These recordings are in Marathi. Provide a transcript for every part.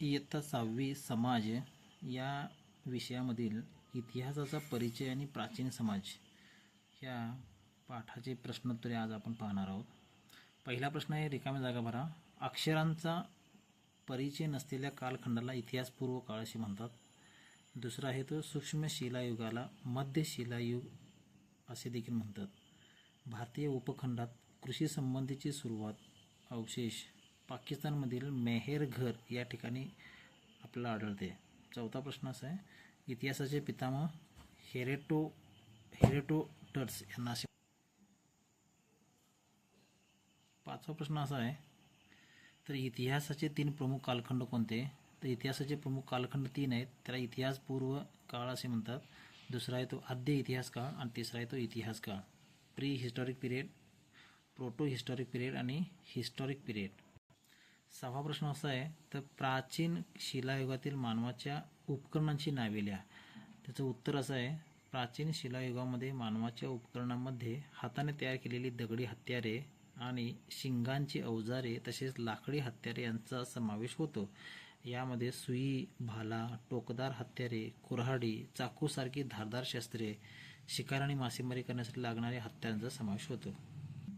इयत्ता सहावी समाज या विषयामधील इतिहासाचा परिचय आणि प्राचीन समाज ह्या पाठाचे प्रश्नोत्तरे आज आपण पाहणार आहोत. पहिला प्रश्न आहे रिकाम्या जागा भरा. अक्षरांचा परिचय नसलेल्या कालखंडाला इतिहासपूर्व काळ असे म्हणतात. दुसरा आहे तो सूक्ष्म शिलायुगाला मध्य शिलायुग असे देखील म्हणतात. भारतीय उपखंडात कृषी संबंधीची सुरुवात अवशेष पाकिस्तानमधील मेहेरघर या ठिकाणी आपल्याला आढळते. चौथा प्रश्न असा आहे इतिहासाचे पितामह हेरेटो हेरेटोटर्स यांना असे पाचवा प्रश्न असा आहे तर इतिहासाचे तीन प्रमुख कालखंड कोणते? तर इतिहासाचे प्रमुख कालखंड तीन आहेत त्याला इतिहासपूर्व काळ असे म्हणतात दुसरा आहे तो आद्य इतिहास काळ आणि तिसरा आहे तो इतिहास काळ. Pre historic period proto historic period आणि हिस्टॉरिक पिरियड. सहावा प्रश्न असा आहे तर प्राचीन शिलायुगातील मानवाच्या उपकरणांची नावे लिहा. त्याचं उत्तर असं आहे प्राचीन शिलायुगामध्ये मानवाच्या उपकरणांमध्ये हाताने तयार केलेली दगडी हत्यारे आणि शिंगांची अवजारे तसेच लाकडी हत्यारे यांचा समावेश होतो. यामध्ये सुई भाला टोकदार हत्यारे कुऱ्हाडी चाकूसारखी धारदार शस्त्रे शिकार आणि मासेमारी करण्यासाठी लागणाऱ्या हत्यारांचा समावेश होतो.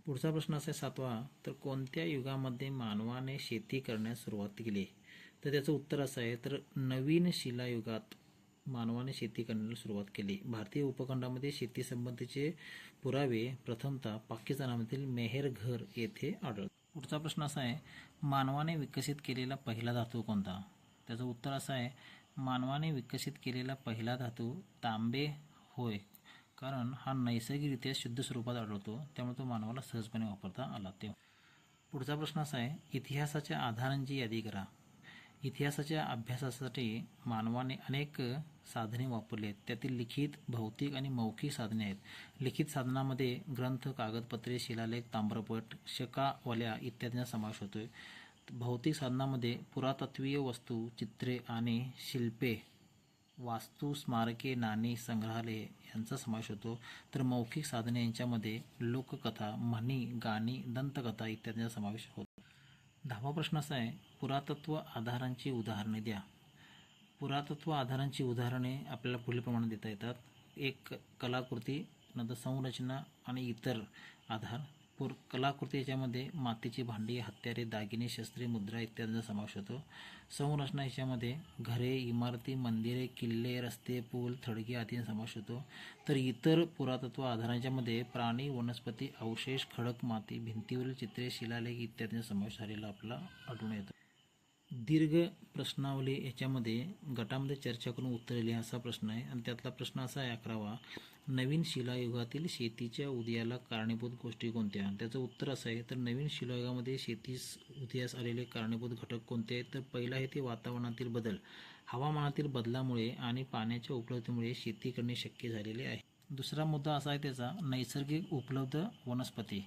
पुढचा प्रश्न असा आहे सातवा. तर कोणत्या युगामध्ये मानवाने शेती करण्यास सुरुवात केली? तर त्याचं उत्तर असं आहे तर नवीन शिलायुगात मानवाने शेती करण्याला सुरुवात केली. भारतीय उपखंडामध्ये शेतीसंबंधीचे पुरावे प्रथमतः पाकिस्तानामधील मेहेरघर येथे आढळतात पुढचा प्रश्न असा आहे मानवाने विकसित केलेला पहिला धातू कोणता? त्याचं उत्तर असं आहे मानवाने विकसित केलेला पहिला धातू तांबे होय. कारण हा नैसर्गिकरित्या शुद्ध स्वरूपात आढळतो त्यामुळे तो मानवाला सहजपणे वापरता आला. ते पुढचा प्रश्न असा आहे इतिहासाच्या आधारांची यादी करा. इतिहासाच्या अभ्यासासाठी मानवाने अनेक साधने वापरली आहेत. त्यातील लिखित भौतिक आणि मौखिक साधने आहेत. लिखित साधनामध्ये ग्रंथ कागदपत्रे शिलालेख ताम्रपट शकावल्या इत्यादींचा समावेश होतोय. भौतिक साधनामध्ये पुरातत्वीय वस्तू चित्रे आणि शिल्पे वास्तू स्मारके नाणी संग्रहालये यांचा समावेश होतो. तर मौखिक साधने यांच्यामध्ये लोककथा म्हणी गाणी दंतकथा इत्यादींचा समावेश होतो. दहावा प्रश्न असा आहे पुरातत्व आधारांची उदाहरणे द्या. पुरातत्व आधारांची उदाहरणे आपल्याला पुढीलप्रमाणे देता येतात. एक कलाकृती नंतर संरचना आणि इतर आधार. पुर कलाकृती याच्यामध्ये मातीची भांडी हत्यारे दागिने शस्त्रे मुद्रा इत्यादींचा समावेश होतो. संरचना याच्यामध्ये घरे इमारती मंदिरे किल्ले रस्ते पूल थडगे आदींचा समावेश होतो. तर इतर पुरातत्व आधारांच्यामध्ये प्राणी वनस्पती अवशेष खडक माती भिंतीवरील चित्रे शिलालेख इत्यादींचा समावेश झालेला आपला आढळून येतो. दीर्घ प्रश्नावली याच्यामध्ये गटामध्ये चर्चा करून उत्तर लिहा असा प्रश्न आहे. आणि त्यातला प्रश्न असा आहे अकरावा नवीन शिलायुगातील शेतीच्या उदयाला कारणीभूत गोष्टी कोणत्या? त्याचं उत्तर असं आहे तर नवीन शिलायुगामध्ये शेतीस उदयास आलेले कारणीभूत घटक कोणते आहेत? तर पहिला आहे ते वातावरणातील बदल. हवामानातील बदलामुळे आणि पाण्याच्या उपलब्धतेमुळे शेती करणे शक्य झालेले आहे. दुसरा मुद्दा असा आहे त्याचा नैसर्गिक उपलब्ध वनस्पती.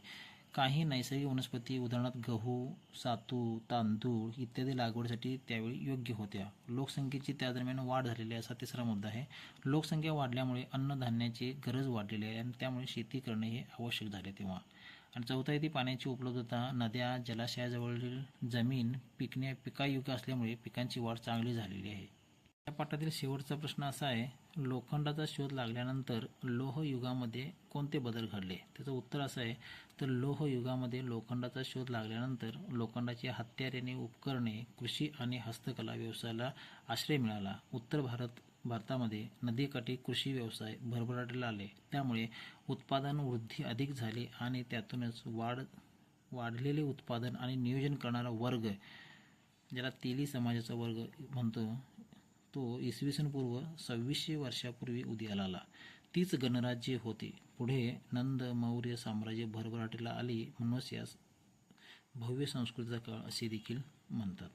काही नैसर्गिक वनस्पती उदाहरणार्थ गहू सातू तांदूळ इत्यादी लागवडीसाठी त्यावेळी योग्य होत्या. लोकसंख्येची त्या दरम्यान वाढ झालेली आहे असा तिसरा मुद्दा आहे. लोकसंख्या वाढल्यामुळे अन्नधान्याची गरज वाढलेली आहे आणि त्यामुळे शेती करणे हे आवश्यक झाले तेव्हा. आणि चौथा आहे पाण्याची उपलब्धता. नद्या जलाशयाजवळील जमीन पिकण्या पिकायोग्य असल्यामुळे पिकांची वाढ चांगली झालेली आहे. या पाठातील शेवटचा प्रश्न असा आहे लोखंडाचा शोध लागल्यानंतर लोह युगामध्ये कोणते बदल घडले? त्याचं उत्तर असं आहे तर लोह युगामध्ये लोखंडाचा शोध लागल्यानंतर लोखंडाची हत्यारेने उपकरणे कृषी आणि हस्तकला व्यवसायाला आश्रय मिळाला. उत्तर भारत भारतामध्ये नदीकाठी कृषी व्यवसाय भरभराटीला आले. त्यामुळे उत्पादन वृद्धी अधिक झाली आणि त्यातूनच वाढ वाढलेले उत्पादन आणि नियोजन करणारा वर्ग ज्याला तेली समाजाचा वर्ग म्हणतो तो इसवी सन पूर्व सव्वीसशे वर्षापूर्वी उदयाला आला तीच गणराज्य होती. पुढे नंद मौर्य साम्राज्य भरभराटीला आली म्हणूनच यास भव्य संस्कृतीचा काळ असे देखील म्हणतात.